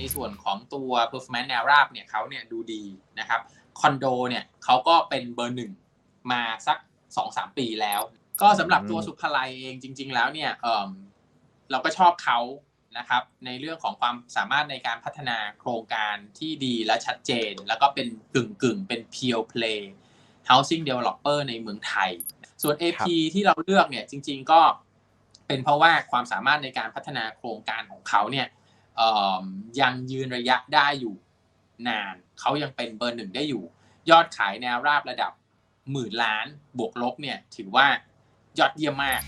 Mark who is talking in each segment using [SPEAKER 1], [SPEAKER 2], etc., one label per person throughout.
[SPEAKER 1] ในส่วนของตัว performance แนวราบเนี่ยเขาเนี่ยดูดีนะครับคอนโดเนี่ยเขาก็เป็นเบอร์หนึ่งมาสัก 2-3 ปีแล้ว ก็สำหรับตัวสุภไลเองจริง ๆ แล้วเนี่ยเเราก็ชอบเขานะครับในเรื่องของความสามารถในการพัฒนาโครงการที่ดีและชัดเจน แล้วก็เป็นกึ่งกึ่งเป็น pure play housing developer ในเมืองไทย ส่วน AP ที่เราเลือกเนี่ยจริง ๆก็เป็นเพราะว่าความสามารถในการพัฒนาโครงการของเขาเนี่ย ยังยืนระยะได้อยู่นาน เขายังเป็นเบอร์หนึ่งได้อยู่ ยอดขายแนวราบระดับหมื่นล้านบวกลบเนี่ยถือว่ายอดเยี่ยมมาก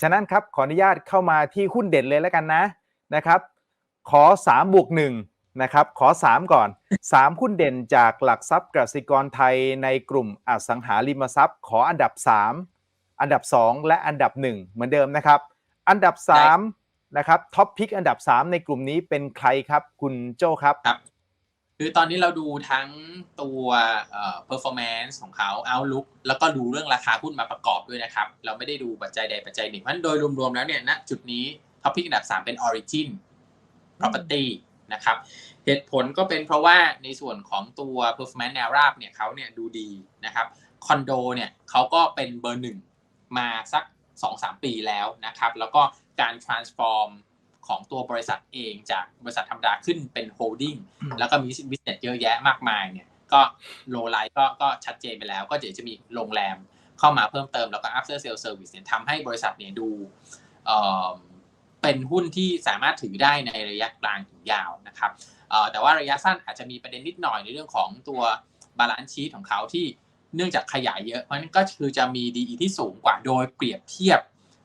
[SPEAKER 2] ฉะนั้นครับขออนุญาตเข้ามาที่หุ้นเด่นเลยแล้วกันนะนะครับ ขอ 3 บวก 1 นะครับ ขอ 3 ก่อน 3 หุ้นเด่นจากหลักทรัพย์กสิกรไทยในกลุ่มอสังหาริมทรัพย์ ขออันดับ 3 อันดับ 2 และอันดับ 1 เหมือนเดิมนะครับ อันดับ3นะครับท็อปพิกอันดับ 3 ในกลุ่มนี้เป็นใครครับ คุณโจครับ
[SPEAKER 1] ครับ คือตอนนี้เราดูทั้งตัวเอ่อ performance ของเขา outlook แล้วก็ดูเรื่องราคาหุ้นมาประกอบด้วยนะครับ เราไม่ได้ดูปัจจัยใดปัจจัยหนึ่งเพราะโดยรวมๆแล้วเนี่ยณจุดนี้ท็อปพิกอันดับ 3 เป็น origin property นะครับเหตุผลก็เป็นเพราะว่าในส่วนของตัว performance แนวราบเนี่ยเขาเนี่ยดูดีนะครับคอนโดเนี่ยเขาก็เป็นเบอร์หนึ่งมาสัก 2-3 ปีแล้วนะครับแล้วก็การ transform ของตัวบริษัทเองจากบริษัทธรรมดาขึ้นเป็น holding แล้วก็มี business เยอะแยะมากมายเนี่ยก็โลไลท์ก็ก็ชัดเจนไปแล้ว ก็เดี๋ยวจะมีโรงแรมเข้ามาเพิ่มเติมแล้วก็ after sale service เนี่ยทำให้บริษัทเนี่ยดู เป็นหุ้นที่สามารถถือได้ในระยะกลางถึงยาวนะครับแต่ว่าระยะสั้นอาจจะมีประเด็นนิดหน่อยในเรื่องของตัวบาลานซ์ชีตของเขาที่เนื่องจากขยายเยอะ เพราะนั้นก็คือจะมี DE ที่สูงกว่าโดยเปรียบเทียบ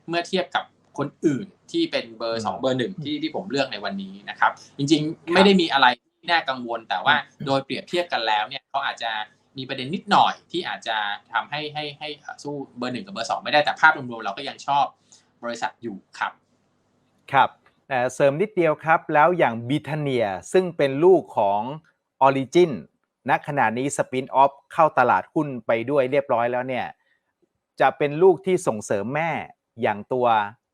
[SPEAKER 1] เมื่อเทียบกับคนอื่นที่เป็นเบอร์ 2 เบอร์หนึ่งที่ที่ผมเลือกในวันนี้นะครับ จริงๆ ไม่ได้มีอะไรที่น่ากังวล แต่ว่าโดยเปรียบเทียบกันแล้วเนี่ยเขาอาจจะมีประเด็นนิดหน่อยที่อาจจะทำให้ให้ให้สู้เบอร์หนึ่งกับเบอร์สองไม่ได้แต่ภาพรวมๆเราก็ยังชอบบริษัทอยู่ครับ
[SPEAKER 2] ครับเสริมนิดเดียวครับ แล้วอย่างบิทเนียซึ่งเป็นลูกของออริจินณขณะนี้สปินออฟเข้าตลาดหุ้นไปด้วยเรียบร้อยแล้วเนี่ย จะเป็นลูกที่ส่งเสริมแม่อย่างตัว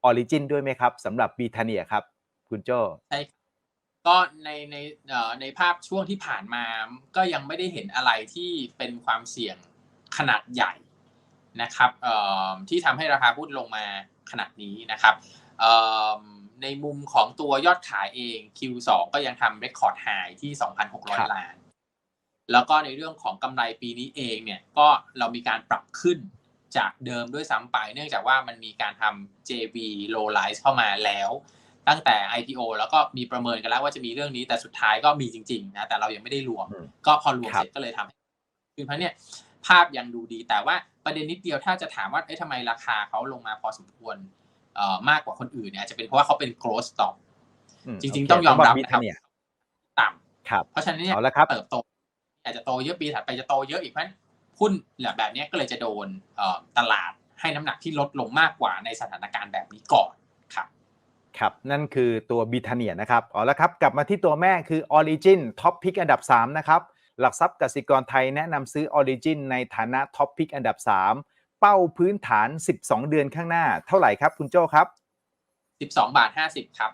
[SPEAKER 2] ออริจินด้วยไหมครับสำหรับบีทเนียครับ คุณโจ
[SPEAKER 1] ใช่ก็ในในในภาพช่วงที่ผ่านมาก็ยังไม่ได้เห็นอะไรที่เป็นความเสี่ยงขนาดใหญ่นะครับที่ทำให้ราคาหุ้นลงมาขนาดนี้นะครับ ในมุมของตัวยอดขายเอง Q2 ก็ยังทำเรคคอร์ดไฮที่ 2,600 ล้าน แล้วก็ในเรื่องของกำไรปีนี้เองเนี่ยก็เรามีการปรับขึ้นจากเดิมด้วยซ้ำไป เนื่องจากว่ามันมีการทำ JV low rise เข้ามาแล้ว ตั้งแต่ IPO แล้วก็มีประเมินกันแล้วว่าจะมีเรื่องนี้แต่สุดท้ายก็มีจริงๆนะแต่เรายังไม่ได้รวม ก็พอรวมเสร็จก็เลยทำคือเพราะเนี่ยภาพยังดูดีแต่ว่าประเด็นนิดเดียวถ้าจะถามว่าเอ๊ะทำไมราคาเขาลงมาพอสมควร มากกว่าคนอื่นเนี่ยจะเป็นเพราะว่าเขาเป็น growth stock จริง ๆ ต้องยอมรับนะครับต่ำเพราะฉะนั้นเนี่ยเติบโตอาจจะโตเยอะปีถัดไปจะโตเยอะอีกเพราะหุ้นแบบนี้ก็เลยจะโดนตลาดให้น้ำหนักที่ลดลงมากกว่าในสถานการณ์แบบนี้ก่อนครับ
[SPEAKER 2] ครับ นั่นคือตัวบิทเนียนะครับเอาละครับ กลับมาที่ตัวแม่คือ Origin ท็อปพิกอันดับ 3 นะครับ หลักทรัพย์กสิกรไทยแนะนำซื้อ Origin ในฐานะท็อปพิกอันดับ 3 เป้าพื้นฐาน 12 เดือนข้างหน้า เท่าไหร่ครับคุณโจ้ครับ
[SPEAKER 1] 12 บาท 50 ครับ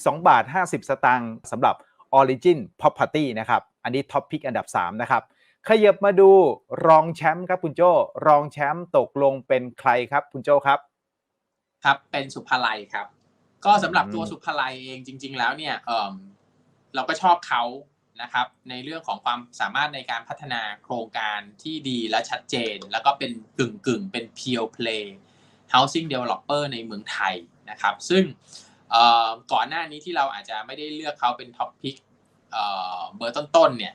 [SPEAKER 2] 12 บาท 50 สตางค์สำหรับ Origin Property นะครับ อันนี้ท็อปพิกอันดับ 3 นะครับ ขยับมาดูรองแชมป์ครับคุณโจ้รองแชมป์ตกลงเป็นใครครับคุณโจ้ครับ
[SPEAKER 1] ครับเป็นสุภาลัยครับ ก็สำหรับตัวสุภาลัยเองจริง ๆ แล้วเนี่ยเเราก็ชอบเขา นะครับในเรื่องของความสามารถในการพัฒนาโครงการที่ดีและชัดเจน แล้วก็เป็นกึ่งกึ่งเป็น pure play housing developer ในเมืองไทยนะครับ ซึ่งก่อนหน้านี้ที่เราอาจจะไม่ได้เลือกเขาเป็นท็อปพิกเบอร์ต้นๆเนี่ย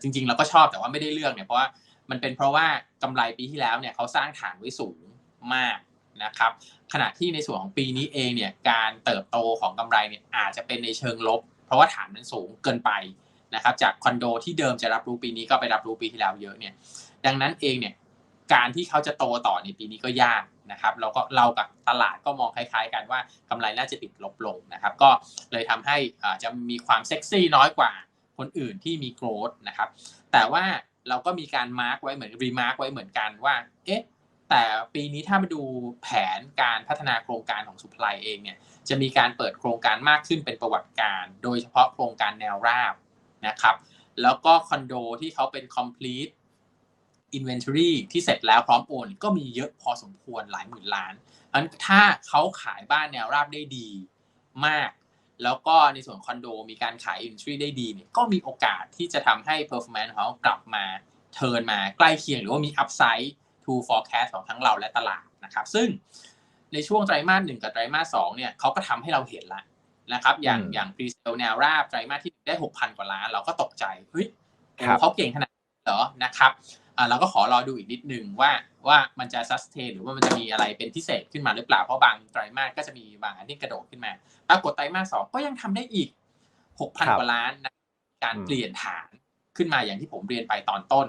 [SPEAKER 1] จริงๆเราก็ชอบแต่ว่าไม่ได้เลือกเนี่ยเพราะว่ามันเป็นเพราะว่ากำไรปีที่แล้วเนี่ยเขาสร้างฐานไว้สูงมากนะครับขณะที่ในส่วนของปีนี้เองเนี่ยการเติบโตของกำไรเนี่ยอาจจะเป็นในเชิงลบ เพราะว่าฐานมันสูงเกินไป นะครับจากคอนโดที่เดิมจะรับรู้ปีนี้ก็ไปรับรู้ปีที่แล้วเยอะเนี่ยดังนั้นเองเนี่ยการที่เขาจะโตต่อในปีนี้ก็ยากนะครับเราก็เรากับตลาดก็มองคล้ายๆ กันว่ากำไรน่าจะติดลบลงนะครับ ก็เลยทำให้จะมีความเซ็กซี่น้อยกว่าคนอื่นที่มีโกรดนะครับ แต่ว่าเราก็มีการมาร์กไว้เหมือนรีมาร์กไว้เหมือนกันว่า เอ๊ะ แต่ปีนี้ถ้ามาดูแผนการพัฒนาโครงการของสุพไลเองเนี่ย จะมีการเปิดโครงการมากขึ้นเป็นประวัติการ โดยเฉพาะโครงการแนวราบ นะครับ แล้วก็คอนโดที่เขาเป็น complete inventory ที่เสร็จแล้วพร้อมโอน ก็มีเยอะพอสมควรหลายหมื่นล้านเพราะฉะนั้นถ้าเขาขายบ้านแนวราบได้ดีมาก แล้วก็ในส่วนคอนโดมีการขาย inventory ได้ดีเนี่ยก็มีโอกาสที่จะทำให้ performance ของเขากลับมาเทิร์นมาใกล้เคียงหรือว่ามี upside to forecast ของทั้งเราและตลาดนะครับ ซึ่งในช่วงไตรมาสหนึ่งกับไตรมาสสองเนี่ยเขาก็ทำให้เราเห็นละ นะครับ อย่าง
[SPEAKER 2] อืม
[SPEAKER 1] อย่าง pre sale แนวราบไตรมาสที่ได้หกพันกว่าล้าน เราก็ตกใจเฮ้ย
[SPEAKER 2] ครับ
[SPEAKER 1] เขาเก่งขนาดนี้เหรอนะครับอ่าเราก็ขอรอดูอีกนิดนึงว่าว่ามันจะ sustain หรือว่ามันจะมีอะไรเป็นพิเศษขึ้นมาหรือเปล่า เพราะบางไตรมาสก็จะมีบางอันที่กระโดดขึ้นมาปรากฏไตรมาสสองก็ยังทำได้อีก6,000กว่าล้านนะการ
[SPEAKER 2] อืม
[SPEAKER 1] เปลี่ยนฐานขึ้นมาอย่างที่ผมเรียนไปตอนต้น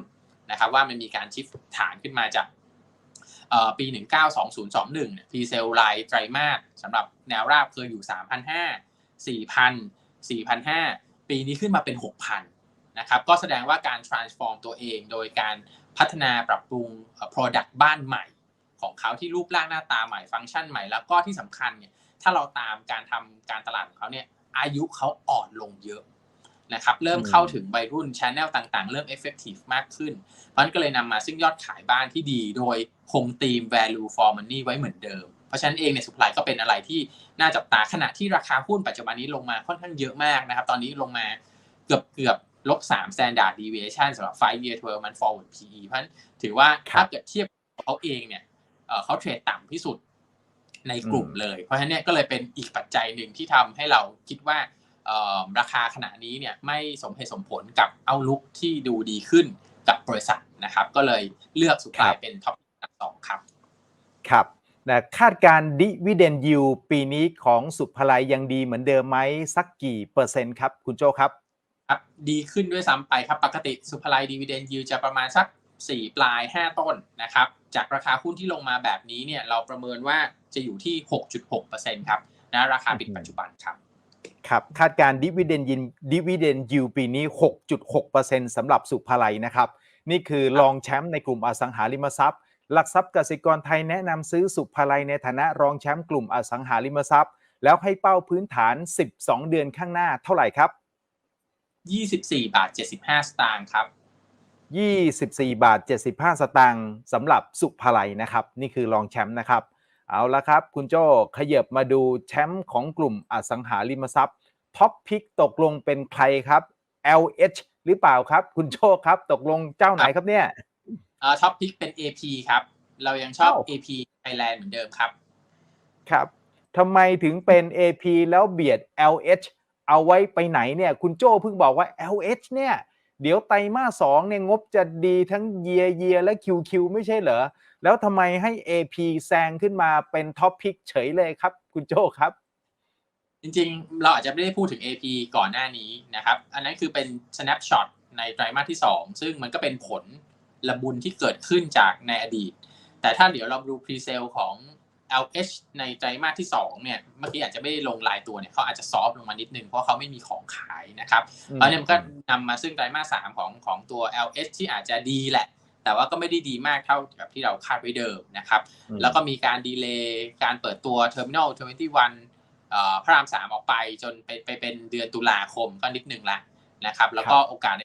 [SPEAKER 1] นะครับ ว่ามันมีการชิฟฐานขึ้นมาจากเอ่อปี 192021เนี่ยพีเซลไลไตรมาสสำหรับแนวราบเคยอยู่ 3,500 4,000 4,500 ปีนี้ขึ้นมาเป็น 6,000นะครับก็แสดงว่าการ transform ตัวเอง โดยการพัฒนาปรับปรุง product บ้านใหม่ ของเขาที่รูปร่างหน้าตาใหม่ฟังก์ชันใหม่ แล้วก็ที่สำคัญเนี่ยถ้าเราตามการทำการตลาดของเขาเนี่ยอายุเขาอ่อนลงเยอะนะครับเริ่
[SPEAKER 2] ม
[SPEAKER 1] เข้าถึงวัยรุ่นช n แนลต่างๆ เริ่ม effective มากขึ้น เพราะฉะนั้นก็เลยนำมาซึ่งยอดขายบ้านที่ดีโดยคงธีม value for money ไว้เหมือนเดิม เพราะฉะนั้นเองเนี่ยสุ p l y ก็เป็นอะไรที่น่าจับตาขณะที่ราคาหุ้นปัจจุบันนี้ลงมาค่อนข้างเยอะมากนะครับ ตอนนี้ลงมาเกือบเกือบลบ3 standard deviation สำหรับ5 year 12 month forward PE เพราะฉะนั้นถือว่า
[SPEAKER 2] ครับ
[SPEAKER 1] ถ้าเกิดเทียบกับเขาเองเนี่ยเอ่อเขาเทรดต่ำที่สุดในกลุ่ม
[SPEAKER 2] อืม
[SPEAKER 1] เลย เพราะฉะนั้นเนี่ยก็เลยเป็นอีกปัจจัยหนึ่งที่ทำให้เราคิดว่าเอ่อราคาขณะนี้เนี่ยไม่สมเหตุสมผลกับเอาลุกที่ดูดีขึ้นกับบริษัทนะครับ ก็เลยเลือกสุพลายเป็นท็อปอันดับสองครับ
[SPEAKER 2] ครับ แต่คาดการดิวิเดนยิวปีนี้ของสุภไลยังดีเหมือนเดิมไหมสักกี่เปอร์เซ็นต์ครับ คุณโจครับ
[SPEAKER 1] ครับ ดีขึ้นด้วยซ้ำไปครับ ปกติสุภไลดีเวเดนยิวจะประมาณสัก 4 ปลาย 5 ต้นนะครับ จากราคาหุ้นที่ลงมาแบบนี้เนี่ยเราประเมินว่าจะอยู่ที่ 6.6%ครับนะราคาปิดปัจจุบันครับ
[SPEAKER 2] ครับคาดการดิวิเดนยินดิวิเดนยิวปีนี้ 6.6%สำหรับสุภาลัยนะครับ นี่คือรองแชมป์ในกลุ่มอสังหาริมทรัพย์ หลักทรัพย์กสิกรไทยแนะนำซื้อสุภาลัยในฐานะรองแชมป์กลุ่มอสังหาริมทรัพย์ แล้วให้เป้าพื้นฐาน 12 เดือนข้างหน้าเท่าไหร่ครับ
[SPEAKER 1] 24 บาท 75 สตางค์ครับ
[SPEAKER 2] 24 บาท 75 สตางค์สำหรับสุภาลัยนะครับ นี่คือรองแชมป์นะครับ เอาละครับ คุณโจ้ขยับมาดูแชมป์ของกลุ่มอสังหาริมทรัพย์ท็อปพิกตกลงเป็นใครครับ LH หรือเปล่าครับ คุณโจ้ครับ ตกลงเจ้าไหนครับเนี่ย
[SPEAKER 1] เอ่อท็อปพิกเป็น AP ครับ เรายังชอบ
[SPEAKER 2] อ้าว
[SPEAKER 1] AP Thailand เหมือนเดิมครับ
[SPEAKER 2] ครับทำไมถึงเป็น AP แล้วเบียด LH เอาไว้ไปไหนเนี่ย คุณโจ้เพิ่งบอกว่า LH เนี่ย เดี๋ยวไตรมาสสองเนี่ยงบจะดีทั้งเยียเยียและ QQ ไม่ใช่เหรอ แล้วทำไมให้ AP แซงขึ้นมาเป็นท็อปพิกเฉยเลยครับ คุณโจ้ครับ
[SPEAKER 1] จริงๆ เราอาจจะไม่ได้พูดถึง AP ก่อนหน้านี้นะครับ อันนั้นคือเป็น snapshot ในไตรมาสที่ 2 ซึ่งมันก็เป็นผล ละบุญที่เกิดขึ้นจากในอดีต แต่ถ้าเดี๋ยวเราดู pre-sale ของ LH ในไตรมาสที่2เนี่ยเมื่อกี้อาจจะไม่ได้ลงรายตัวเนี่ยเขาอาจจะซอฟต์ลงมานิดนึงเพราะเขาไม่มีของขายนะครับ
[SPEAKER 2] อืม
[SPEAKER 1] เพราะฉะนั้นมันก็นำมาซึ่งไตรมาส3ของของตัว LH ที่อาจจะดีแหละ แต่ว่าก็ไม่ได้ดีมากเท่ากับที่เราคาดไว้เดิมนะครับ
[SPEAKER 2] อืม
[SPEAKER 1] แล้วก็มีการดีเลย์การเปิดตัว Terminal 21เอ่อพระรามสามออกไปจนไปไปเป็นเดือนตุลาคมก็นิดนึงละนะครับแล้วก็โอกาสใน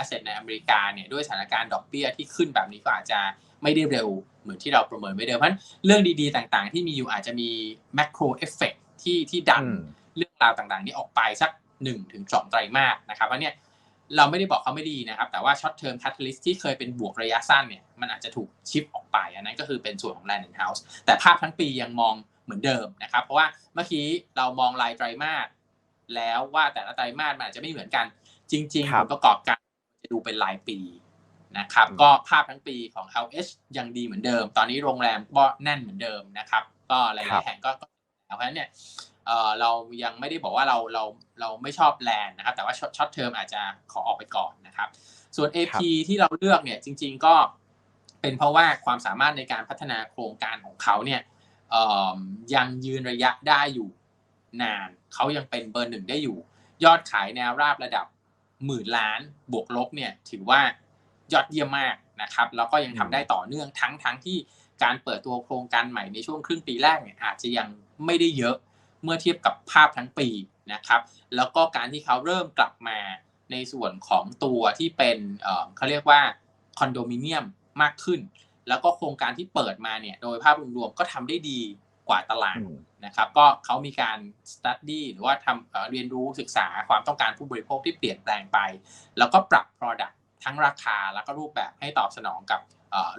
[SPEAKER 1] asset ในอเมริกาเนี่ยด้วยสถานการณ์ดอกเบี้ยที่ขึ้นแบบนี้ก็อาจจะไม่ได้เร็วเหมือนที่เราประเมินไว้เดิมเพราะฉะนั้นเรื่องดีๆ ต่างๆ ที่มีอยู่อาจจะมี macro effect ที่ที่ดัน
[SPEAKER 2] อืม
[SPEAKER 1] เรื่องราวต่างๆ นี้ออกไปสัก1ถึง2ไตรมาสนะครับอันเนี้ยเราไม่ได้บอกเขาไม่ดีนะครับ แต่ว่า short term catalyst ที่เคยเป็นบวกระยะสั้นเนี่ยมันอาจจะถูกชิปออกไป อันนั้นก็คือเป็นส่วนของ land and house แต่ภาพทั้งปียังมองเหมือนเดิมนะครับ เพราะว่าเมื่อกี้เรามองรายไตรมาสแล้วว่าแต่ละไตรมาสมันอาจจะไม่เหมือนกัน จริง
[SPEAKER 2] ครั
[SPEAKER 1] ๆผ
[SPEAKER 2] บ
[SPEAKER 1] ลประกอบการจะ ดูเป็นรายปีนะครับ
[SPEAKER 2] อืม
[SPEAKER 1] ก็ภาพทั้งปีของ LH ยังดีเหมือนเดิม ตอนนี้โรงแรมก็แน่นเหมือนเดิมนะครับ ก็หลายๆแห่งก็ก็เพราะฉะนั้นเนี่ยเอ่อเรายังไม่ได้บอกว่าเราเราเราไม่ชอบแลนด์นะครับ แต่ว่าช็อตเทอมอาจจะขอออกไปก่อนนะครับ ส่วน AP ที่เราเลือกเนี่ยจริง ๆก็เป็นเพราะว่าความสามารถในการพัฒนาโครงการของเขาเนี่ยเอ่อยังยืนระยะได้อยู่นาน เขายังเป็นเบอร์หนึ่งได้อยู่ ยอดขายแนวราบระดับ หมื่นล้านบวกลบเนี่ยถือว่ายอดเยี่ยมมากนะครับแล้วก็ยังทำได้ต่อเนื่องทั้งทั้งที่การเปิดตัวโครงการใหม่ในช่วงครึ่งปีแรกเนี่ยอาจจะยังไม่ได้เยอะเมื่อเทียบกับภาพทั้งปีนะครับ แล้วก็การที่เขาเริ่มกลับมาในส่วนของตัวที่เป็นเขาเรียกว่าคอนโดมิเนียมมากขึ้น แล้วก็โครงการที่เปิดมาเนี่ยโดยภาพรวมๆก็ทำได้ดี กว่าตลาดนะครับก็เขามีการสตัดดี้หรือว่าทำเรียนรู้ศึกษาความต้องการผู้บริโภคที่เปลี่ยนแปลงไป แล้วก็ปรับ Product ทั้งราคาแล้วก็รูปแบบให้ตอบสนองกับ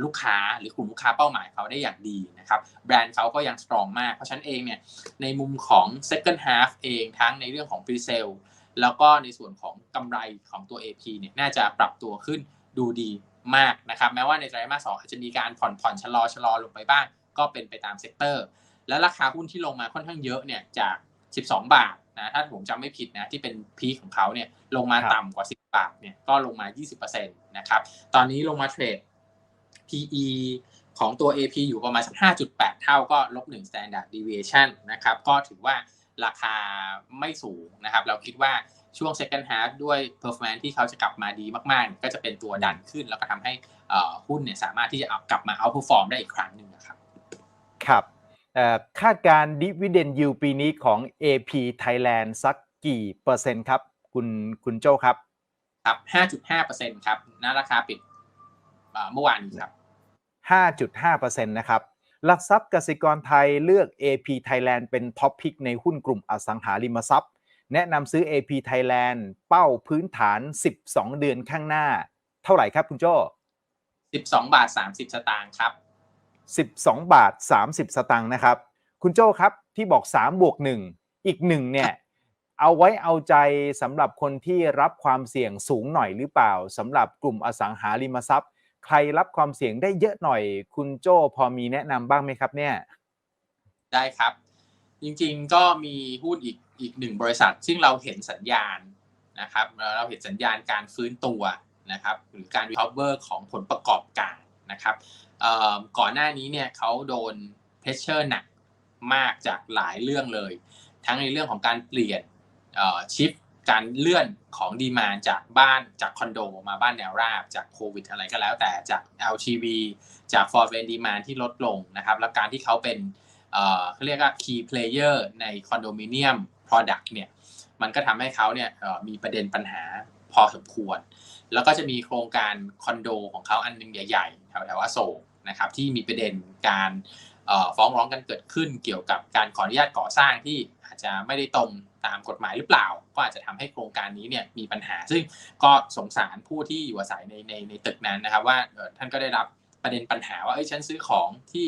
[SPEAKER 1] ลูกค้าหรือกลุ่มลูกค้าเป้าหมายเขาได้อย่างดีนะครับแบรนด์เขาก็ยังสตรองมาก เพราะฉะนั้นเองเนี่ยในมุมของ second half เองทั้งในเรื่องของ pre sale แล้วก็ในส่วนของกำไรของตัว AP เนี่ยน่าจะปรับตัวขึ้นดูดีมากนะครับแม้ว่าในไตรมาสสองอาจจะมีการผ่อนผ่อนชะลอชะลอลงไปบ้าง ก็เป็นไปตามเซกเตอร์ และราคาหุ้นที่ลงมาค่อนข้างเยอะเนี่ยจาก 12 บาทนะถ้าผมจำไม่ผิดนะที่เป็นพีคของเขาเนี่ยลงมาต่ำกว่า 10 บาทเนี่ยก็ลงมา 20%นะครับตอนนี้ลงมาเทรด PE ของตัว AP อยู่ประมาณสัก5.8 เท่าก็ลบ1 standard deviation นะครับก็ถือว่าราคาไม่สูงนะครับ เราคิดว่าช่วง second half ด้วย performance ที่เขาจะกลับมาดีมากๆ ก็จะเป็นตัวดันขึ้น แล้วก็ทำให้หุ้นเนี่ยสามารถที่จะกลับมา outperform ได้อีกครั้งหนึ่งนะครับ
[SPEAKER 2] ครับ คาดการ dividend yield ปีนี้ของ AP Thailand สักกี่เปอร์เซ็นต์ครับ คุณคุณโจครับ
[SPEAKER 1] ครับ 5.5%ครับณราคาปิดเมื่อวานนี้ครับ
[SPEAKER 2] 5.5%นะครับหลักทรัพย์กสิกรไทยเลือก AP Thailand เป็นท็อปพิกในหุ้นกลุ่มอสังหาริมทรัพย์ แนะนำซื้อ AP Thailand เป้าพื้นฐาน 12 เดือนข้างหน้า เท่าไหร่ครับคุณโจ้
[SPEAKER 1] 12 บาท 30 สตางค์ครับ
[SPEAKER 2] 12 บาท 30 สตางค์นะครับ คุณโจ้ครับที่บอก 3 บวก 1 อีก1เนี่ยเอาไว้เอาใจสำหรับคนที่รับความเสี่ยงสูงหน่อยหรือเปล่าสำหรับกลุ่มอสังหาริมทรัพย์ ใครรับความเสี่ยงได้เยอะหน่อย คุณโจ้พอมีแนะนำบ้างไหมครับเนี่ย
[SPEAKER 1] ได้ครับ จริงๆก็มีหุ้นอีกอีกหนึ่งบริษัท ซึ่งเราเห็นสัญญาณนะครับเราเห็นสัญญาณการฟื้นตัวนะครับหรือการ recover ของผลประกอบการ นะครับก่อนหน้านี้เนี่ยเขาโดนเพรสเชอร์หนักมากจากหลายเรื่องเลย ทั้งในเรื่องของการเปลี่ยนชิปการเลื่อนของดีมาจากบ้านจากคอนโดมาบ้านแนวราบจากโควิดอะไรก็แล้วแต่จาก LTV จาก for rent demand ที่ลดลงนะครับและการที่เขาเป็นเขาเรียกว่า key player ในคอนโดมิเนียม product เนี่ยมันก็ทำให้เขาเนี่ยมีประเด็นปัญหาพอสมควร แล้วก็จะมีโครงการคอนโดของเขาอันนึงใหญ่ๆแถวแถวอโศกนะครับที่มีประเด็นการฟ้องร้องกันเกิดขึ้นเกี่ยวกับการขออนุญาตก่อสร้างที่อาจจะไม่ได้ตรงตามกฎหมายหรือเปล่า ก็อาจจะทำให้โครงการนี้เนี่ยมีปัญหา ซึ่งก็สงสารผู้ที่อยู่อาศัยในในในตึกนั้นนะครับ ว่าท่านก็ได้รับประเด็นปัญหาว่าเอ้ยฉันซื้อของที่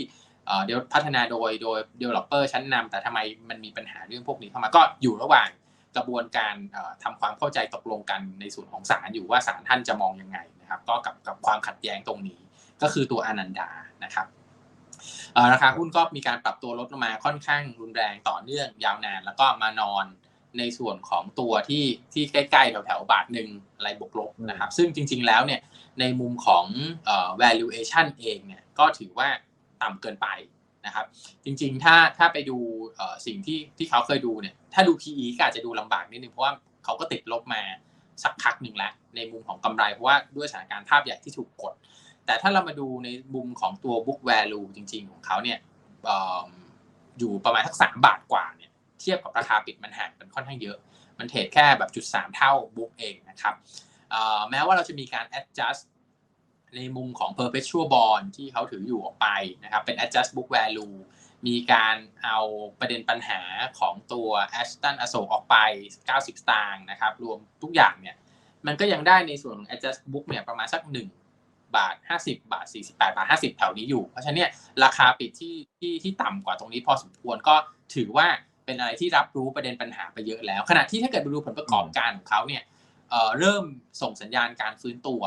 [SPEAKER 1] เดี๋ยวพัฒนาโดยโดย developer ชั้นนำแต่ทำไมมันมีปัญหาเรื่องพวกนี้เข้ามาก็อยู่ระหว่าง กระบวนการทำความเข้าใจตกลงกันในส่วนของศาลอยู่ว่าศาลท่านจะมองยังไงนะครับ ก็กับกับความขัดแย้งตรงนี้ ก็คือตัวอนันดานะครับราคาหุ้นก็มีการปรับตัวลดลงมาค่อนข้างรุนแรงต่อเนื่องยาวนาน แล้วก็มานอนในส่วนของตัวที่ที่ใกล้ๆแถวๆบาทหนึ่งอะไรบวกลบนะครับ ซึ่งจริงๆแล้วเนี่ยในมุมของ valuation เองเนี่ยก็ถือว่าต่ำเกินไป นะครับ จริงๆ ถ้าถ้าไปดูสิ่งที่ที่เขาเคยดูเนี่ย ถ้าดู PE ก็อาจจะดูลำบากนิดนึงเพราะว่าเขาก็ติดลบมาสักพักหนึ่งแล้วในมุมของกำไรเพราะว่าด้วยสถานการณ์ภาพใหญ่ที่ถูกกด แต่ถ้าเรามาดูในมุมของตัว book value จริง ๆ ของเขาเนี่ยอยู่ประมาณทักสามบาทกว่าเนี่ยเทียบกับราคาปิดมันห่างกันค่อนข้างเยอะ มันเทรดแค่แบบจุดสามเท่าบุ๊กเองนะครับแม้ว่าเราจะมีการ adjust ในมุมของ perpetual bond ที่เขาถืออยู่ออกไปนะครับเป็น adjust book value มีการเอาประเด็นปัญหาของตัว Ashton อโศกออกไป 90 สตางค์นะครับ รวมทุกอย่างเนี่ย มันก็ยังได้ในส่วนของ adjust book เนี่ยประมาณสัก 1 บาท 50 บาท 48 บาท 50 แถวนี้อยู่ เพราะฉะนั้นเนี่ยราคาปิดที่ที่ที่ต่ำกว่าตรงนี้พอสมควรก็ถือว่าเป็นอะไรที่รับรู้ประเด็นปัญหาไปเยอะแล้ว ขณะที่ถ้าเกิดไปดูผลประกอบการของเขาเนี่ยเริ่มส่งสัญญาณการฟื้นตัว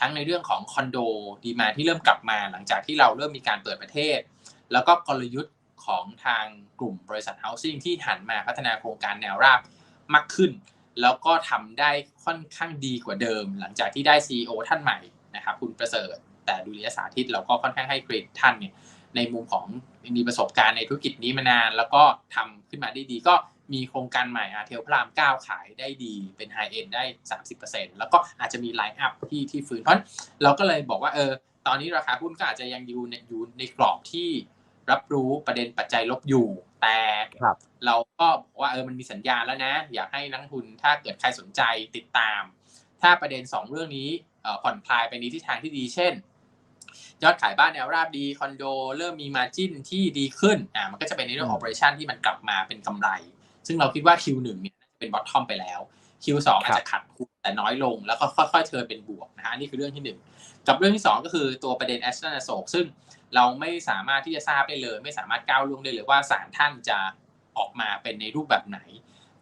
[SPEAKER 1] ทั้งในเรื่องของคอนโดดีมาที่เริ่มกลับมาหลังจากที่เราเริ่มมีการเปิดประเทศ แล้วก็กลยุทธ์ของทางกลุ่มบริษัท housing ที่หันมาพัฒนาโครงการแนวราบมากขึ้น แล้วก็ทำได้ค่อนข้างดีกว่าเดิม หลังจากที่ได้ CEO ท่านใหม่นะครับคุณประเสริฐ แต่ดุลยสาธิตเราก็ค่อนข้างให้เกรดท่านเนี่ยในมุมของมีประสบการณ์ในธุรกิจนี้มานาน แล้วก็ทำขึ้นมาได้ดีก็ มีโครงการใหม่อาเทลพระราม9ขายได้ดีเป็นไฮเอ็นได้30%แล้วก็อาจจะมีไลน์อัพที่ที่ฟื้นเพราะฉะนั้นเราก็เลยบอกว่าเออตอนนี้ราคาหุ้นก็อาจจะยังอยู่ในอยู่ในกรอบที่รับรู้ประเด็นปัจจัยลบอยู่ แต่
[SPEAKER 2] ครับ
[SPEAKER 1] เราก็บอกว่าเออมันมีสัญญาณแล้วนะ อยากให้นักลงทุนถ้าเกิดใครสนใจติดตาม ถ้าประเด็น 2 เรื่องนี้เอ่อผ่อนคลายไปในทิศทางที่ดีเช่น ยอดขายบ้านแนวราบดีคอนโด เริ่มมีมาจิ้นที่ดีขึ้นอ่ามันก็จะเป็นในเรื่อง
[SPEAKER 2] อืม
[SPEAKER 1] operation ที่มันกลับมาเป็นกำไร ซึ่งเราคิดว่า Q1 เนี่ยน่าจะเป็น bottom ไปแล้ว Q2 อาจจะขัดทุนแต่น้อยลงแล้วก็ค่อยๆเทิร์นเป็นบวกนะฮะอันนี่คือเรื่องที่หนึ่งกับเรื่องที่สองก็คือตัวประเด็น a s t r a n a s o ซึ่งเราไม่สามารถที่จะทราบได้เลย ไม่สามารถก้าวล่วงได้เลยว่าศาลท่านจะออกมาเป็นในรูปแบบไหน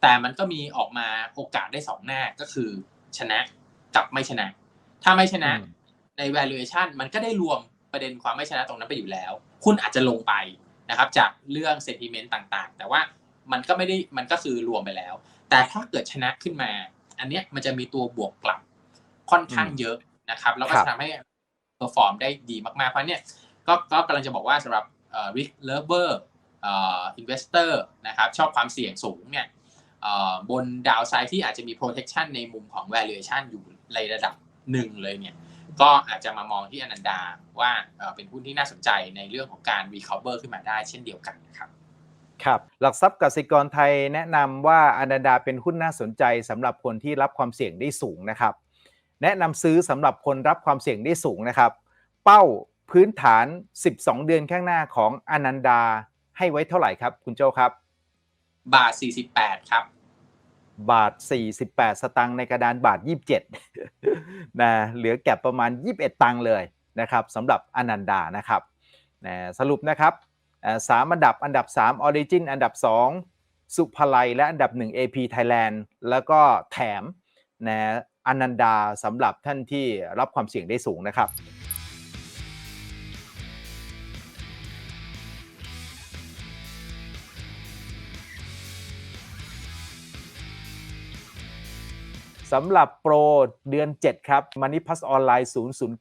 [SPEAKER 1] แต่มันก็มีออกมาโอกาสได้สองหน้าก็คือ ชนะกับไม่ชนะ ถ้าไม่ชนะ
[SPEAKER 2] อืม
[SPEAKER 1] ใน valuation มันก็ได้รวมประเด็นความไม่ชนะตรงนั้นไปอยู่แล้ว คุณอาจจะลงไปนะครับจากเรื่อง sentiment ต่างๆ แต่ว่า มันก็ไม่ได้มันก็คือรวมไปแล้ว แต่ถ้าเกิดชนะขึ้นมา อันเนี้ยมันจะมีตัวบวกกลับค่อนข้างเยอะนะครับ แล้วก็
[SPEAKER 2] ครับ
[SPEAKER 1] จะทำให้ perform ได้ดีมากๆ เพราะเนี่ยก็ก็กำลังจะบอกว่าสำหรับเอ่อ risk lover เอ่อ investor นะครับชอบความเสี่ยงสูงเนี่ยเอ่อบนดาวไซด์ที่อาจจะมี protection ในมุมของ valuation อยู่ในระดับหนึ่งเลยเนี่ยก็อาจจะมามองที่อนันดาว่าเอ่อเป็นหุ้นที่น่าสนใจในเรื่องของการ recover ขึ้นมาได้เช่นเดียวกันนะครับ
[SPEAKER 2] ครับหลักทรัพย์กสิกรไทยแนะนำว่าอนันดาเป็นหุ้นน่าสนใจสำหรับคนที่รับความเสี่ยงได้สูงนะครับ แนะนำซื้อสำหรับคนรับความเสี่ยงได้สูงนะครับ เป้าพื้นฐาน 12 เดือนข้างหน้าของอนันดาให้ไว้เท่าไหร่ครับ คุณโจครับ
[SPEAKER 1] บาท 48 ครับ
[SPEAKER 2] บาท 48 สตังค์ในกระดานบาท 27นะเหลือแก็บประมาณ 21 ตังค์เลยนะครับสำหรับอนันดานะครับนะสรุปนะครับเอ่อ สามอันดับอันดับ 3 Origin อันดับ 2 สุภาลัยและอันดับ 1 AP Thailand แล้วก็แถมนะอนันดาสำหรับท่านที่รับความเสี่ยงได้สูงนะครับสำหรับโปรเดือน 7 ครับมันนี่พัสออนไลน์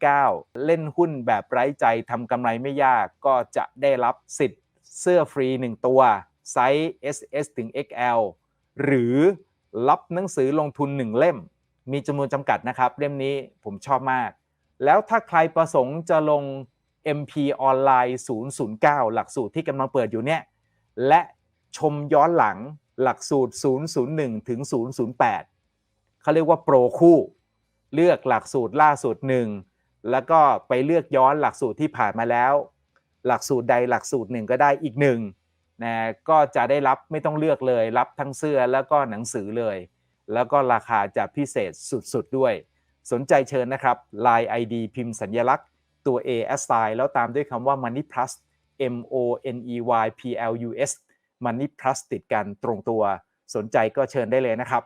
[SPEAKER 2] 009 เล่นหุ้นแบบไร้ใจทำกำไรไม่ยากก็จะได้รับสิทธิ์ เสื้อฟรี 1 ตัว ไซส์ SS ถึง XL หรือรับหนังสือลงทุน 1 เล่ม มีจำนวนจำกัดนะครับ เล่มนี้ผมชอบมาก แล้วถ้าใครประสงค์จะลง MP ออนไลน์009 หลักสูตรที่กำลังเปิดอยู่เนี่ย และชมย้อนหลังหลักสูตร 001 ถึง 008 เขาเรียกว่าโปรคู่ เลือกหลักสูตรล่าสุดหนึ่ง แล้วก็ไปเลือกย้อนหลักสูตรที่ผ่านมาแล้ว หลักสูตรใดหลักสูตรหนึ่งก็ได้อีกหนึ่งนะก็จะได้รับไม่ต้องเลือกเลย รับทั้งเสื้อแล้วก็หนังสือเลย แล้วก็ราคาจะพิเศษสุดๆด้วย สนใจเชิญนะครับ Line ID พิมพ์สัญลักษณ์ตัว A S I แล้วตามด้วยคำว่า Money Plus M O N E Y P L U S Money Plus ติดกันตรงตัว สนใจก็เชิญได้เลยนะครับ